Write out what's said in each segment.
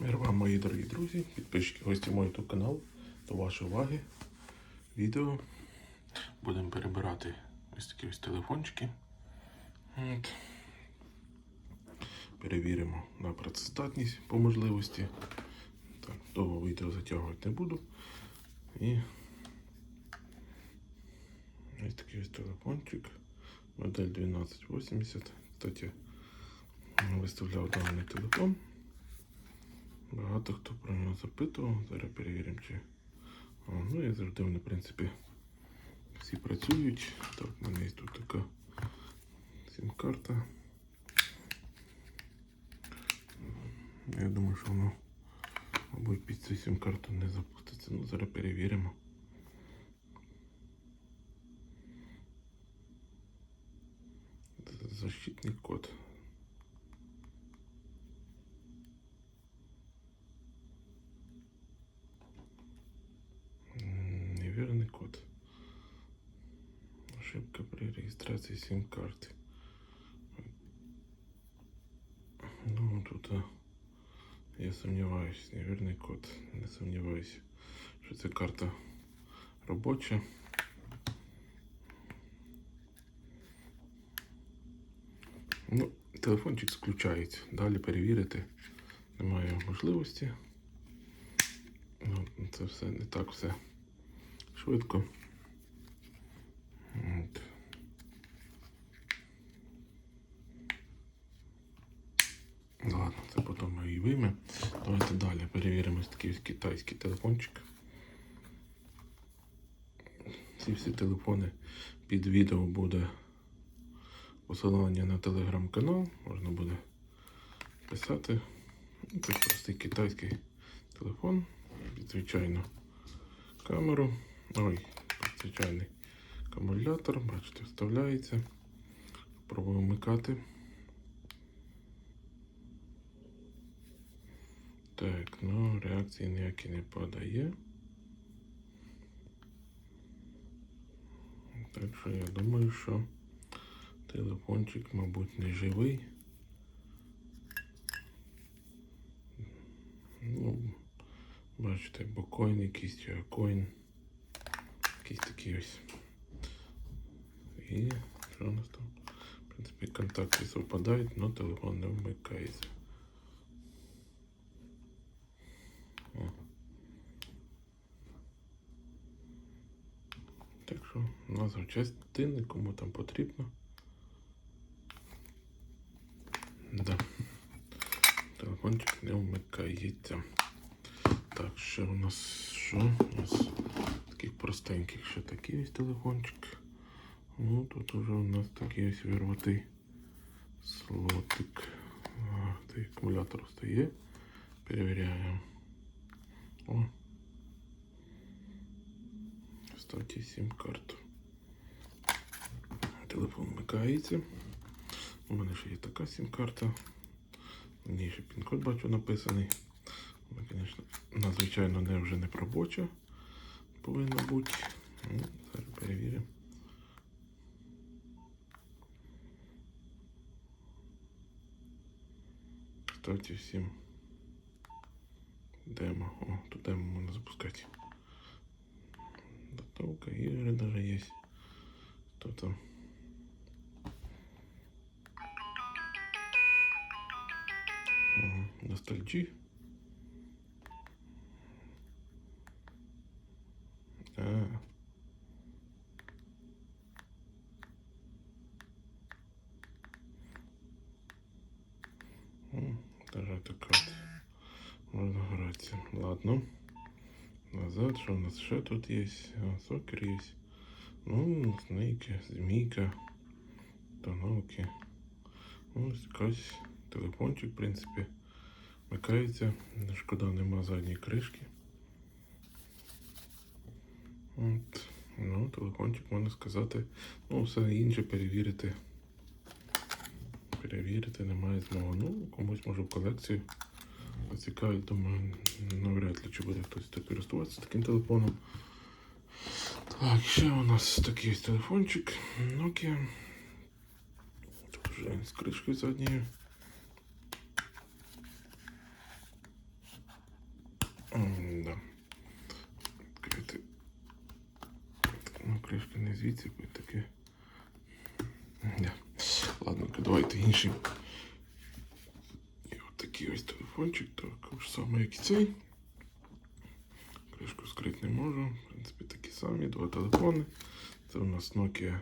Мир вам, мої дорогі друзі, підписчики, гості мого YouTube каналу. До вашої уваги. Відео. Будемо перебирати ось такі ось телефончики. От. Перевіримо на працездатність по можливості. Так, довго відео затягувати не буду. І ось такий ось телефончик. Модель 1280. Кстати, виставляв даний телефон. Багато хто про нього запитував. Зараз перевіримо, чи. О, ну і завжди в принципі, всі працюють. Так, в мене є тут така сім-карта. Я думаю, що воно, мабуть, під цю сім-карту не запуститься. Ну, зараз перевіримо. Защитний код. М, Неверный код. Ошибка при регистрации сим-карты. Ну, тут а, я сомневаюсь. Неверний код. Не сомневаюсь, що ця карта робоча. Ну, телефончик включається. Далі перевірити немає можливості. Ну, це все не так все швидко. От. Ладно, це потім ми її виймемо. Давайте далі перевіримо ось такий китайський телефончик. Ці всі телефони під відео буде посилання на телеграм-канал. Можна буде писати. Ну, Це простий китайський телефон. Під звичайну камеру. Ой, звичайний акумулятор. Бачите, вставляється. Пробую вмикати. Так, ну реакції ніякі не подає. Так що я думаю, що телефончик, мабуть, не живий. Ну, бачите, бокоін якийсь чи акоін. Якийсь такий ось. І що у нас там? В принципі, контакти совпадають, але телефон не вмикається. О. Так що назва частини, кому там потрібно. Да. Телефончик не вмикається. Так, ще у нас що? У нас таких простеньких ще такий ось телефончик. Ну, тут уже у нас такий ось вирватий слотик. Цей акумулятор стає. Перевіряємо. О. Вставьте сим-карту. Телефон вмикається. У мене ще є така сим-карта. На ній ще пін-код бачу написаний. Вона, звісно, надзвичайно не вже не робоча повинна бути. Ну, зараз перевіримо. Ставте всім демо. О, тут демо можна запускати. Готовка, игры даже есть. Кто там? Ага, Ностальджи. А. М, Даже така от можна гратися. Ладно. Назад, що у нас ще тут є? А, сокер є. Ну, снейки, змійка, тоновки. Ось якась телефончик, в принципі, Вмикається. Шкода, нема задньої кришки. От. Ну, телефончик, можна сказати. Ну, все інше перевірити. Перевірити немає змоги. Ну, комусь може в колекцію. Цікавить, думаю, навряд ли чи буде хтось так користуватися таким телефоном. Так, ще у нас такий телефончик Nokia. Тут вже з кришкою задньою. звідси будь таке. Да. Ладно, давайте інший. І от такий ось телефончик, саме, як і цей. Кришку скрити не можу. В принципі, такі самі, два телефони. Це у нас Nokia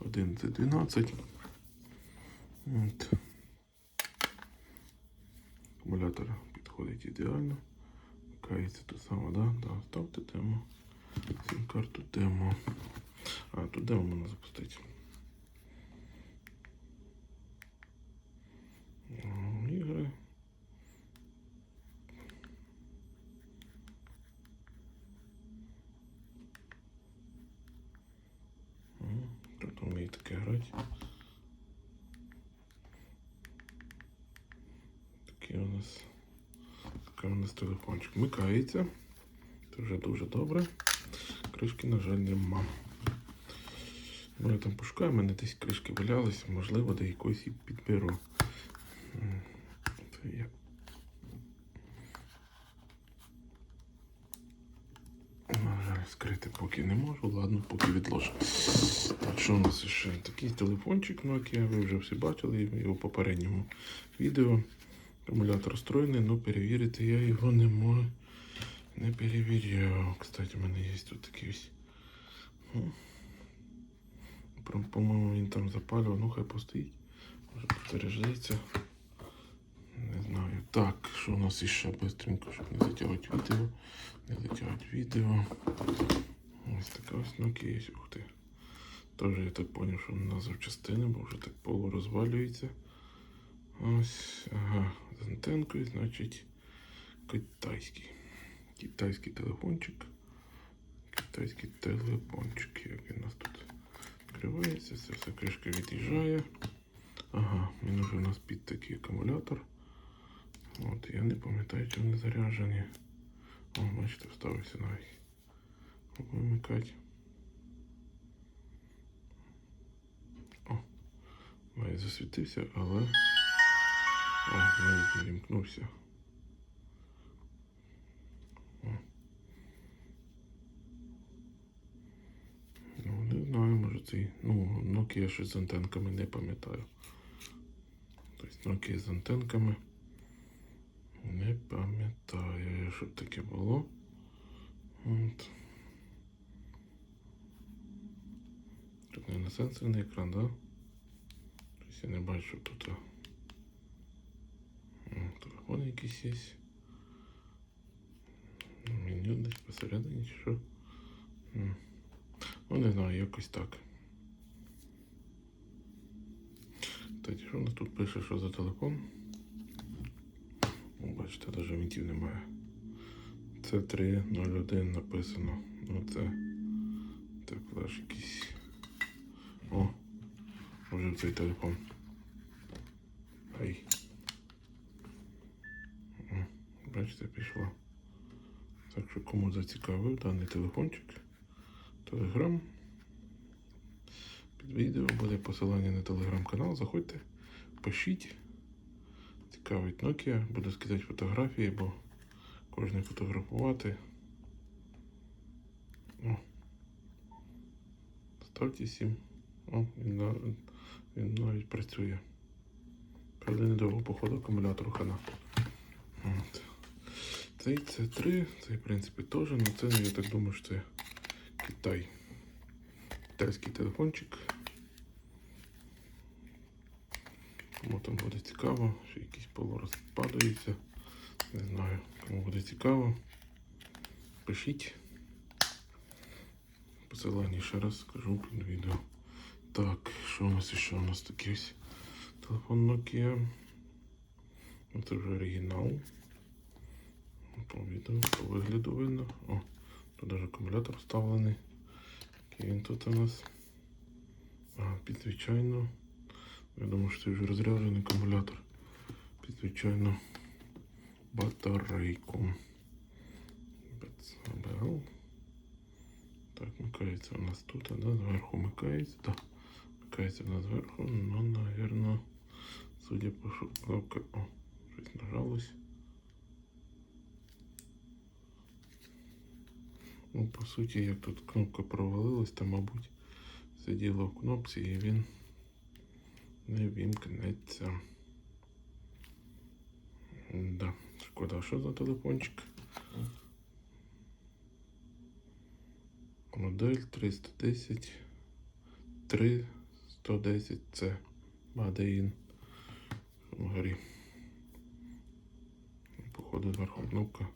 1112. От. Акумулятор підходить ідеально. Кається то саме, да? Да, ставте демо. Сім карту демо. А, тут демо можна запустити. Такий у нас такий у нас телефончик. Вмикається. Це вже дуже добре. Кришки, на жаль, нема. Ми там пошукаємо, мене десь кришки валялися, можливо, до якоїсь і підберу. Це я. Скрити поки не можу, ладно, поки відложу. Так, що у нас ще? Такий телефончик Nokia, ви вже всі бачили його в попередньому відео. Акумулятор встроєний, але перевірити я його не можу. Не перевіряв. Кстати, у мене є тут такий ось. По-моєму, він там запалював, ну хай постоїть. Може підзаряджається. Не знаю. Так, що у нас іще быстренько, щоб не затягувати відео. Не затягувати відео. Ось така ось Nokia є. Ух ти. Тоже я так поняв, що вона запчастини, бо вже так полурозвалюється. Ось, ага, з антенкою, значить, китайський. Китайський телефончик. Китайський телефончик. Як він у нас тут відкривається, це все кришка від'їжджає. Ага, він уже у нас під такий акумулятор. От, я не пам'ятаю, чи вони заряджені. О, бачите, вставився навіть. Вимикати. О, навіть засвітився, але. О, навіть не вімкнувся. Ну, не знаю, може цей. Ну, Nokia щось з антенками не пам'ятаю. Тобто Nokia з антенками. Не пам'ятаю, щоб таке було. От. Тут на сенсорний екран, да? Тобто я не бачу, тут. Телефон якийсь є. Меню десь посередині чи що. Ну, не знаю, якось так. Кстати, що у нас тут пише, що за телефон? О, бачите, навіть вінтів немає. Це 301 написано. Ну це. Це флеш якийсь. О, вже цей телефон. Ай. О, Бачите, пішло. Так що кому зацікавив даний телефончик, телеграм. Під відео буде посилання на телеграм-канал. Заходьте, пишіть. Цікавить Nokia. Буду скидати фотографії, бо кожен фотографувати. О. Ставте 7. О, він, він навіть працює. Правда, недовго походу акумулятору хана. От. Цей це 3, цей в принципі теж, але це ну, я так думаю, що це Китай. Китайський телефончик. Кому там буде цікаво, що якісь полурозпадаються. Не знаю, кому буде цікаво. Пишіть. Посилання ще раз скажу під відео. Так, що у нас ще у нас такий ось телефон Nokia. Ну, Це вже оригінал. По відео, по вигляду видно. О, тут навіть акумулятор вставлений. Який він тут у нас. А, під звичайно. Я думаю, що це вже розряджений акумулятор. Під звичайно батарейку. БЦБЛ. Так, вмикається у нас тут, да? Зверху вмикається. Да. Вмикається у нас зверху, ну, наверное, судя по що. О, щось нажалось. Ну, по суті, як тут кнопка провалилась, то, мабуть, сиділо в кнопці і він не вімкнеться. Да, шкода, що за телефончик? Модель 310 3110 це Мадеїн вгорі. Походу зверху кнопка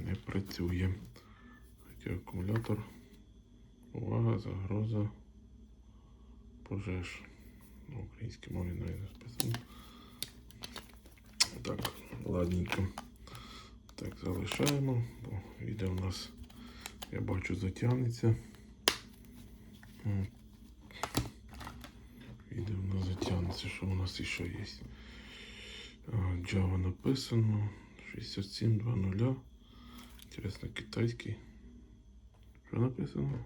не працює. Хоча акумулятор. Увага, загроза пожеж. На українській мові навіть не списано. Так, ладненько. Так, залишаємо, бо відео у нас, я бачу, затягнеться. Відео у нас затягнеться, що у нас ще є. Java написано 6720. Інтересно, китайський. Що написано?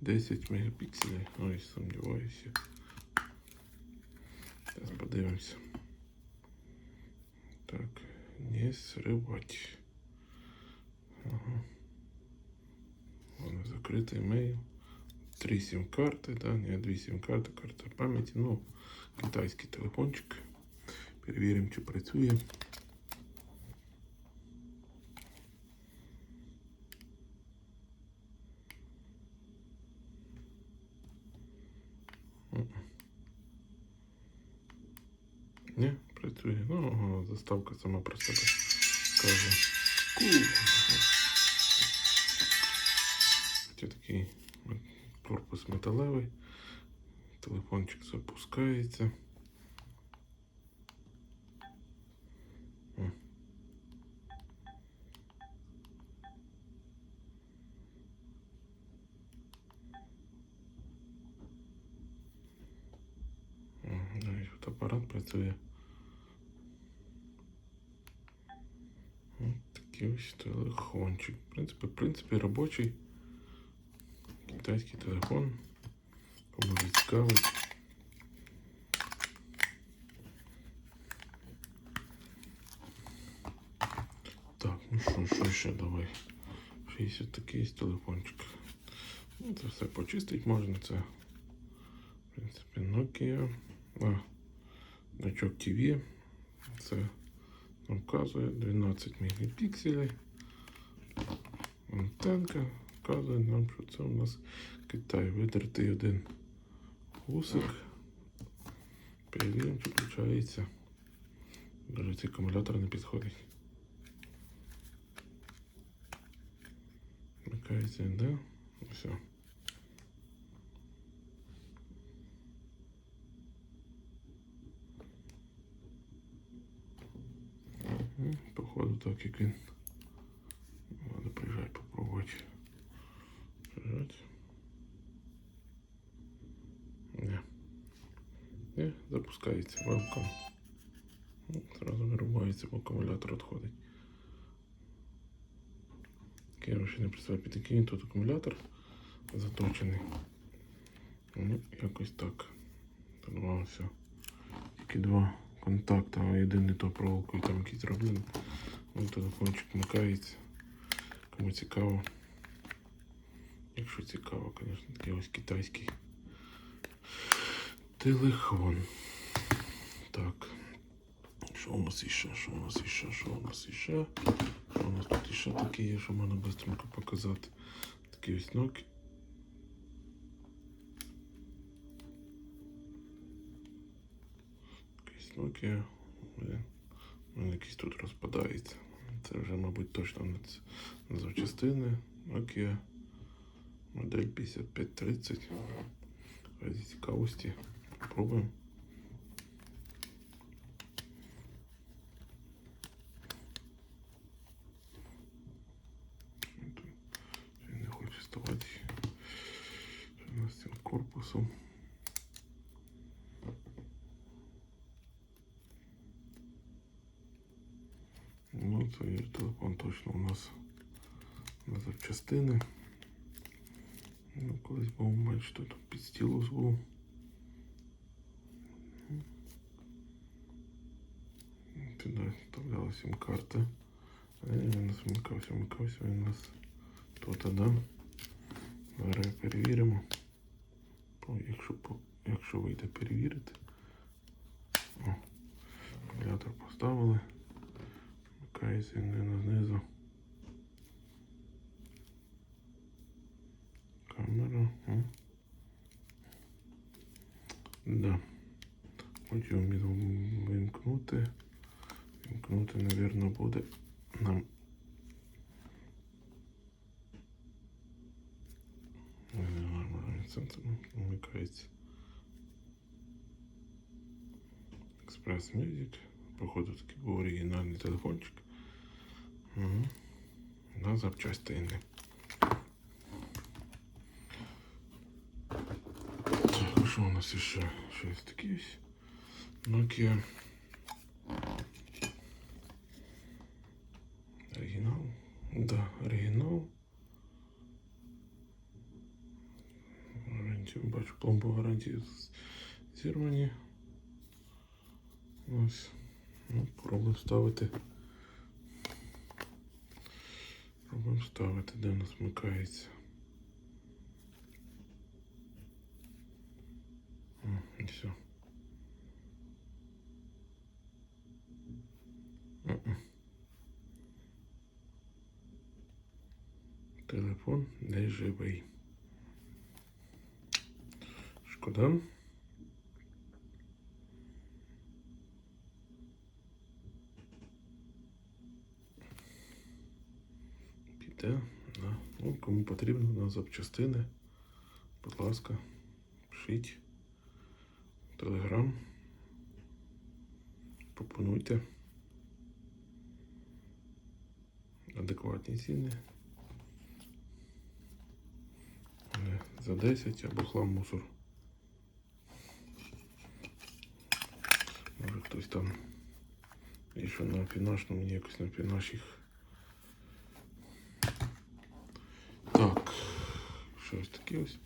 10 мегапікселів. Ой, сумніваюся. Зараз подивимося. Так, не сривать. Ага. Вона закритий мейл. Три сім-карти, да, не дві сім-карти, карта пам'яті. Ну, китайський телефончик. Перевіримо, чи працює. Не, працює. Ну, заставка сама про себе каже. Це такий корпус металевий. Телефончик запускається. Навіть фотоапарат працює. такий ось телефончик. В принципі, в принципі, робочий китайський телефон. Кому вже цікавить. Так, ну що, що ще давай. Ще є ось такий є телефончик. Ну, це все почистити можна. Це, в принципі, Nokia. А, значок TV. Це нам вказує 12 мегапікселів. Антенка вказує нам, що це у нас Китай. Видертий один гусик. Перевіримо, чи включається. Даже цей акумулятор не підходить. Вмикається, да? Все. Походу так як він. Надо приїжджати попробувати. Приїжджати. Не. Не, запускається. Welcome. Сразу вирубається, бо акумулятор відходить. Короче, не представляю, під який тут акумулятор заточений. Ну, якось так. Додавався. Тільки два контакти, а єдиний то проволокою там якийсь зроблений. Ну, телефончик вмикається. Кому цікаво. Якщо цікаво, звісно, такий ось китайський телефон. Так. Що у нас іще? Що у нас іще? Що у нас іще? Що у нас тут іще таке є, що можна швидко показати. Такий ось Nokia. Якийсь Nokia. Блін. Він якийсь тут розпадається. Це вже, мабуть, точно не ц- не запчастини. Nokia. Модель 5530. Раді цікавості. Попробуємо. Він не хоче ставати. Що у нас з цим корпусом. Телефон точно у нас на запчастини. Ну, колись був менш тут під стілус був. Туди вставляла сім-карта. Він нас вмикався, вмикався, він у нас тут, да? Зараз перевіримо. О, якщо, якщо вийде перевірити. О, акумулятор поставили. Вмикається він не знизу. Камера. О. Да. Хотів вимкнути. Вимкнути, напевно, буде нам. Не знаю, може він сам це вмикається. Експрес Music. Походу такий був оригінальний телефончик. Угу. На запчастини. Так, що у нас ще? Щось таке є? Nokia. Оригінал. Да, оригінал. Гарантію, бачу пломбу гарантії зірвані. Ось. Ну, пробуємо ставити. Пробуємо ставити, де у нас вмикається. М, І все. Мгм. Телефон не живий. Шкода. Піде. Да. Ну, кому потрібно на запчастини, будь ласка, пишіть. Телеграм. Пропонуйте. Адекватні ціни. Не За 10 або хлам мусор. Може хтось там і що на фінашному, мені якось на фінашіх. Так, щось таке ось.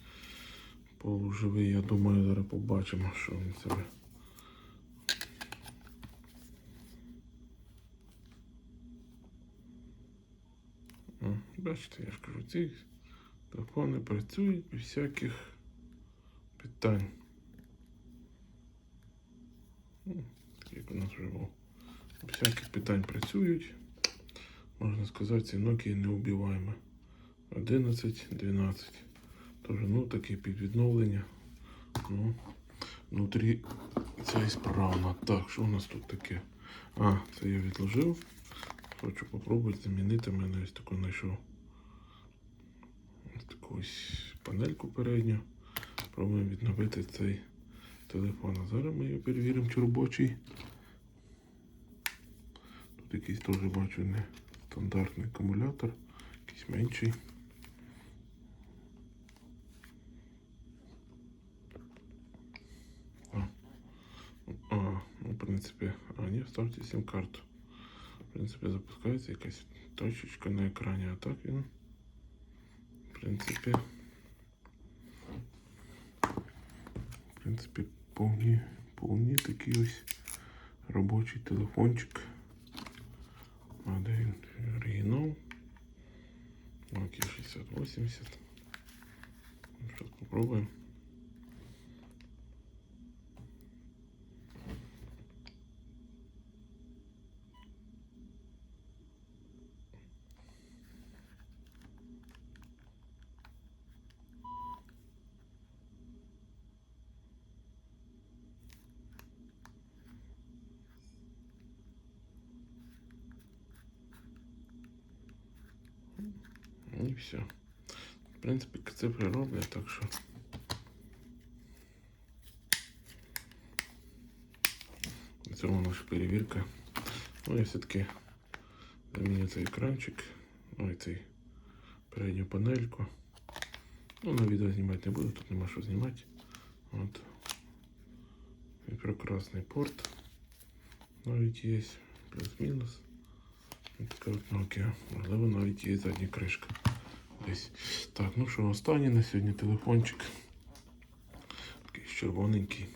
Полуживий, я думаю, зараз побачимо, що він себе. Бачите, я ж кажу, ці телефони працюють без всяких питань. Як у нас вже було. Без всяких питань працюють. Можна сказати, ці Nokia не убиваємо. 11, 12. Тож, ну, таке підвідновлення. Ну, внутрі це і. Так, що у нас тут таке? А, це я відложив. Хочу попробувати замінити. Мене ось таку знайшов. Ось таку ось панельку передню. Пробуємо відновити цей телефон. А зараз ми його перевіримо, чи робочий. Тут якийсь теж бачу не стандартний акумулятор, якийсь менший. принципі, а ні, ставте сим-карту. В принципі, запускається якась точечка на екрані, а так він. В принципі. В принципі, повні, повні такий ось робочий телефончик. А де він? Оригінал. Nokia 6080. Сейчас попробуем. Все. В принципі, цифри роблять, так що. На цьому наша перевірка. Ну, я все-таки заміню цей екранчик. Ну і цей передню панельку. Ну, на відео знімати не буду, тут нема що знімати. От. І прекрасний порт. Навіть є плюс-мінус. Така от Nokia. Можливо, навіть є задня кришка десь. Так, ну що, останній на сьогодні телефончик. Такий червоненький.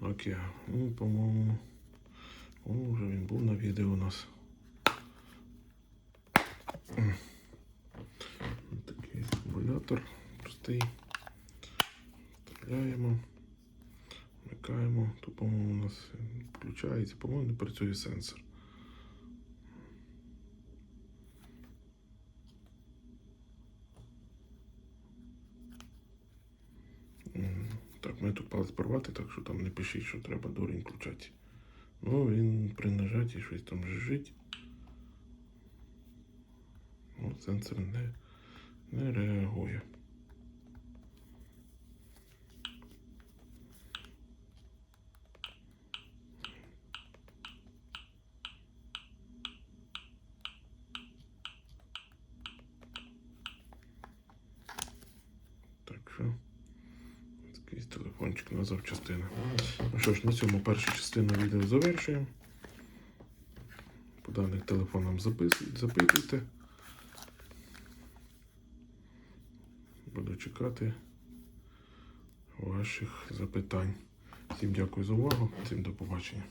Nokia. Ну, по-моєму. О, вже він був на відео у нас. Такий акумулятор простий. Вставляємо, вмикаємо, тут, по-моєму, у нас включається, по-моєму, не працює сенсор. Так, мене тут палець порвати, так що там не пишіть, що треба дурень включати. Ну, він при нажатті щось там жижить. Ну, сенсор не, не реагує. Так що. Такий телефончик на запчастини. Ну що ж, на цьому першу частину відео завершуємо. По даних телефонам запитуйте. Буду чекати ваших запитань. Всім дякую за увагу, всім до побачення.